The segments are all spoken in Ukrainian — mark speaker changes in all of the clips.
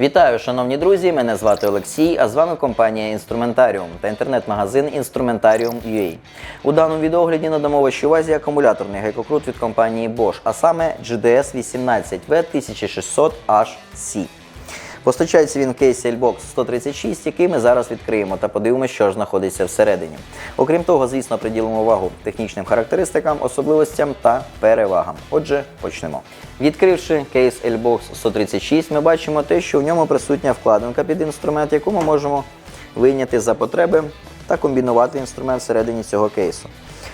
Speaker 1: Вітаю, шановні друзі! Мене звати Олексій, а з вами компанія Інструментаріум та інтернет-магазин Інструментаріум.ua. У даному відеогляді надамо вашій увазі акумуляторний гайкокрут від компанії Bosch, а саме GDS 18 V1600HC. Постачається він в кейсі Lbox 136, який ми зараз відкриємо та подивимося, що ж знаходиться всередині. Окрім того, звісно, приділимо увагу технічним характеристикам, особливостям та перевагам. Отже, почнемо. Відкривши кейс Lbox 136, ми бачимо те, що в ньому присутня вкладинка під інструмент, яку ми можемо вийняти за потреби та комбінувати інструмент всередині цього кейсу.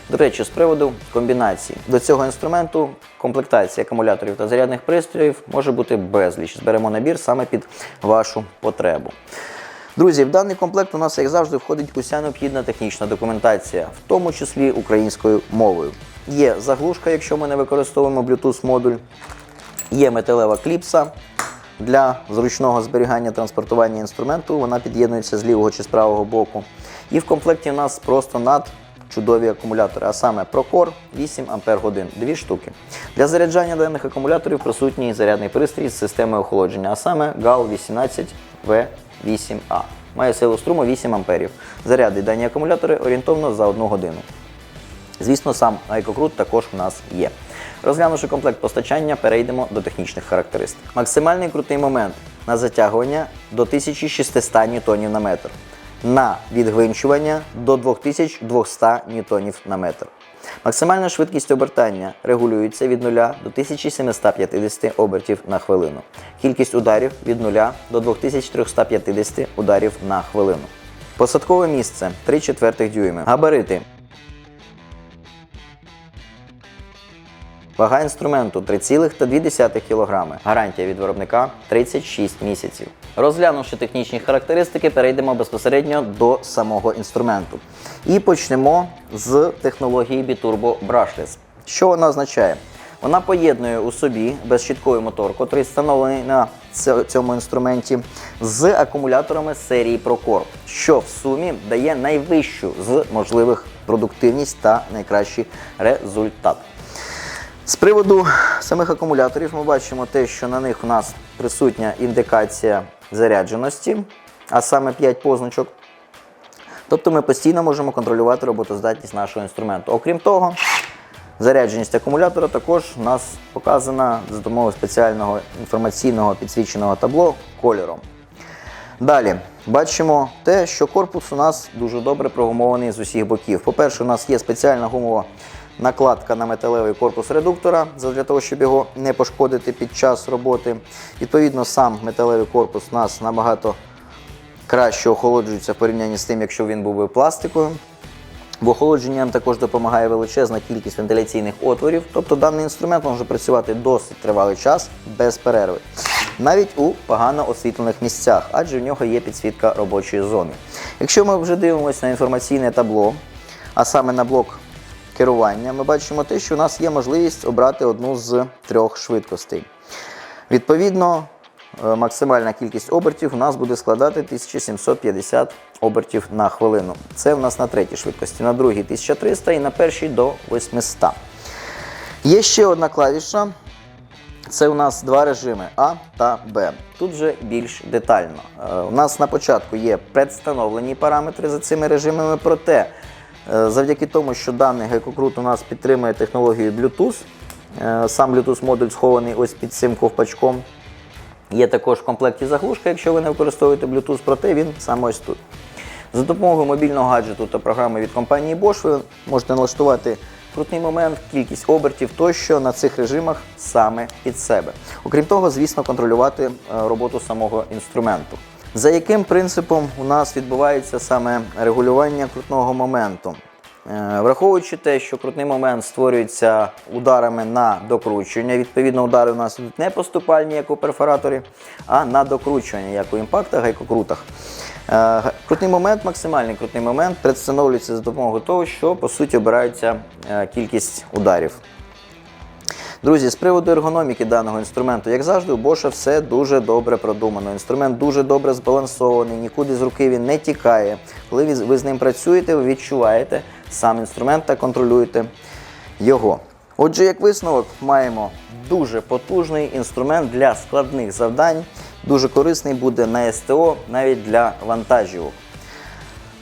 Speaker 1: До речі, з приводу комбінації. До цього інструменту комплектація акумуляторів та зарядних пристроїв може бути безліч. Зберемо набір саме під вашу потребу. Друзі, в даний комплект у нас, як завжди, входить уся необхідна технічна документація, в тому числі українською мовою. Є заглушка, якщо ми не використовуємо Bluetooth модуль, є металева кліпса для зручного зберігання транспортування інструменту. Вона під'єднується з лівого чи з правого боку. І в комплекті у нас просто над чудові акумулятори, а саме Procore 8 Ах, дві штуки. Для заряджання даних акумуляторів присутній зарядний пристрій з системою охолодження, а саме GAL 18V8A. Має силу струму 8 А. Зарядить дані акумулятори орієнтовно за 1 годину. Звісно, сам гайкокрут також в нас є. Розглянувши комплект постачання, перейдемо до технічних характеристик. Максимальний крутий момент на затягування до 1600 Нм на метр. На відгвинчування до 2200 ньютонів на метр. Максимальна швидкість обертання регулюється від 0 до 1750 обертів на хвилину. Кількість ударів від 0 до 2350 ударів на хвилину. Посадкове місце 3 четвертих дюйми. Габарити Вага інструменту 3,2 кг. Гарантія від виробника 36 місяців. Розглянувши технічні характеристики, перейдемо безпосередньо до самого інструменту. І почнемо з технології Biturbo Brushless. Що вона означає? Вона поєднує у собі безщітковий мотор, який встановлений на цьому інструменті, з акумуляторами серії Procore, що в сумі дає найвищу з можливих продуктивність та найкращий результат. З приводу самих акумуляторів ми бачимо те, що на них у нас присутня індикація зарядженості, а саме 5 позначок. Тобто ми постійно можемо контролювати роботоздатність нашого інструменту. Окрім того, зарядженість акумулятора також у нас показана за допомогою спеціального інформаційного підсвіченого табло кольором. Далі бачимо те, що корпус у нас дуже добре прогумований з усіх боків. По-перше, у нас є спеціальна гумова накладка на металевий корпус редуктора, для того, щоб його не пошкодити під час роботи. Відповідно, сам металевий корпус у нас набагато краще охолоджується в порівнянні з тим, якщо він був би пластиковим. В охолодженні нам також допомагає величезна кількість вентиляційних отворів, тобто даний інструмент може працювати досить тривалий час без перерви, навіть у погано освітлених місцях, адже в нього є підсвітка робочої зони. Якщо ми вже дивимося на інформаційне табло, а саме на блок керування, ми бачимо те, що у нас є можливість обрати одну з трьох швидкостей. Відповідно, е, максимальна кількість обертів у нас буде складати 1750 обертів на хвилину. Це у нас на третій швидкості, на другій 1300 і на першій до 800. Є ще одна клавіша. Це у нас два режими А та Б. Тут вже більш детально. Е, У нас на початку є предстановлені параметри за цими режимами, проте завдяки тому, що даний гайкокрут у нас підтримує технологію Bluetooth, е, сам Bluetooth модуль схований ось під цим ковпачком. Є також в комплекті заглушка, якщо ви не використовуєте Bluetooth, проте він саме ось тут. За допомогою мобільного гаджету та програми від компанії Bosch ви можете налаштувати крутний момент, кількість обертів тощо на цих режимах саме під себе. Окрім того, звісно, контролювати е, роботу самого інструменту. За яким принципом у нас відбувається саме регулювання крутного моменту? Е, Враховуючи те, що крутний момент створюється ударами на докручування, відповідно, удари у нас не поступальні, як у перфораторі, а на докручування, як у імпактах, гайкокрутах. Е, Крутний момент, максимальний крутний момент представлюється за допомогою того, що по суті обирається е, кількість ударів. Друзі, з приводу ергономіки даного інструменту, як завжди, у Bosch все дуже добре продумано. Інструмент дуже добре збалансований, нікуди з руки він не тікає. Коли ви з ним працюєте, ви відчуваєте сам інструмент та контролюєте його. Отже, як висновок, маємо дуже потужний інструмент для складних завдань, дуже корисний буде на СТО, навіть для вантажівок.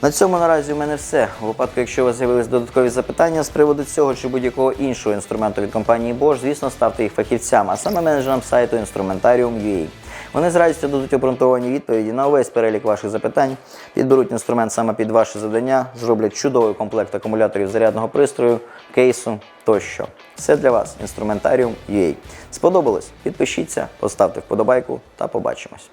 Speaker 1: На цьому наразі у мене все. У випадку, якщо у вас з'явились додаткові запитання з приводу цього чи будь-якого іншого інструменту від компанії Bosch, звісно, ставте їх фахівцям, а саме менеджерам сайту Instrumentarium.ua. Вони з радістю дадуть обґрунтовані відповіді на увесь перелік ваших запитань, підберуть інструмент саме під ваше завдання, зроблять чудовий комплект акумуляторів зарядного пристрою, кейсу тощо. Все для вас. Instrumentarium.ua. Сподобалось? Підпишіться, поставте вподобайку та побачимось.